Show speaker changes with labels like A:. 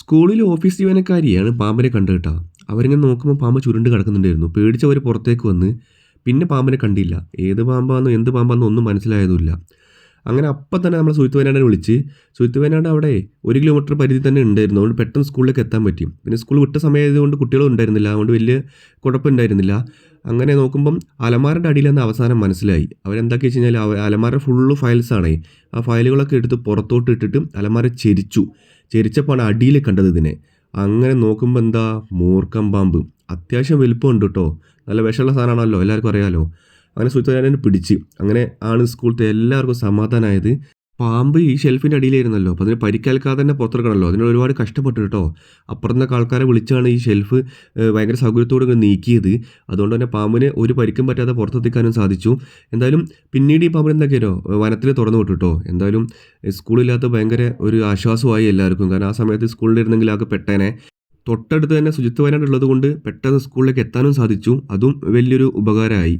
A: സ്കൂളിൽ ഓഫീസ് ജീവനക്കാരിയാണ് പാമ്പിനെ കണ്ടു കേട്ടോ. അവരിങ്ങനെ നോക്കുമ്പോൾ പാമ്പ് ചുരുണ്ട് കിടക്കുന്നുണ്ടായിരുന്നു. പേടിച്ചവർ പുറത്തേക്ക് വന്ന് പിന്നെ പാമ്പിനെ കണ്ടില്ല. ഏത് പാമ്പാണെന്നോ എന്ത് പാമ്പാണെന്നോ ഒന്നും മനസ്സിലായതുമില്ല. അങ്ങനെ അപ്പം തന്നെ നമ്മൾ സുഹൃത്ത് വയനാടിനെ വിളിച്ച് സുഹൃത്ത് വയനാട് അവിടെ ഒരു കിലോമീറ്റർ പരിധി തന്നെ ഉണ്ടായിരുന്നു. അതുകൊണ്ട് പെട്ടെന്ന് സ്കൂളിലേക്ക് എത്താൻ പറ്റും. പിന്നെ സ്കൂൾ വിട്ട സമയമായതുകൊണ്ട് കുട്ടികളും ഉണ്ടായിരുന്നില്ല. അതുകൊണ്ട് വലിയ കുഴപ്പമുണ്ടായിരുന്നില്ല. അങ്ങനെ നോക്കുമ്പം അലമാരന്റെ അടിയിലെന്ന് അവസാനം മനസ്സിലായി. അവരെന്താക്കി വെച്ച് കഴിഞ്ഞാൽ അലമാര ഫുള്ള് ഫയൽസാണ് ആ ഫയലുകളൊക്കെ എടുത്ത് പുറത്തോട്ട് ഇട്ടിട്ട് അലമാര ചെരിച്ചു. ചെരിച്ചപ്പോഴാണ് അടിയിൽ കണ്ടത് ഇതിനെ. അങ്ങനെ നോക്കുമ്പോൾ എന്താ? മൂർക്കം പാമ്പ്. അത്യാവശ്യം വലിപ്പമുണ്ട് കേട്ടോ. നല്ല വിഷമുള്ള സാധനമാണല്ലോ. എല്ലാവർക്കും അറിയാമല്ലോ അങ്ങനെ സുഹൃത്തുക്കാരനെ പിടിച്ച്. അങ്ങനെ ആണ് സ്കൂളത്തെ എല്ലാവർക്കും സമാധാനമായത് പാമ്പ് ഈ ഷെൽഫിന്റെ അടിയിലായിരുന്നല്ലോ. അപ്പോൾ അതിന് പരിക്കേൽക്കാതെ തന്നെ പുറത്തെടുക്കണമല്ലോ അതിന് ഒരുപാട് കഷ്ടപ്പെട്ടു കേട്ടോ. അപ്പുറത്തെ ആൾക്കാരെ വിളിച്ചാണ് ഈ ഷെൽഫ് ഭയങ്കര സൗകര്യത്തോടെ നീക്കിയത്. അതുകൊണ്ട് തന്നെ പാമ്പിന് ഒരു പരിക്കും പറ്റാതെ പുറത്തെത്തിക്കാനും സാധിച്ചു. എന്തായാലും പിന്നീട് ഈ പാമ്പിന് എന്തൊക്കെയോ വനത്തിൽ തുറന്നു വിട്ടു കേട്ടോ. എന്തായാലും സ്കൂളില്ലാത്ത ഭയങ്കര ഒരു ആശ്വാസമായി എല്ലാവർക്കും. കാരണം ആ സമയത്ത് സ്കൂളിലിരുന്നെങ്കിൽ ആകെ പെട്ടേനെ. തൊട്ടടുത്ത് തന്നെ ശുചിത്വ വയനാട് ഉള്ളത് കൊണ്ട് പെട്ടെന്ന് സ്കൂളിലേക്ക് എത്താനും സാധിച്ചു. അതും വലിയൊരു ഉപകാരമായി.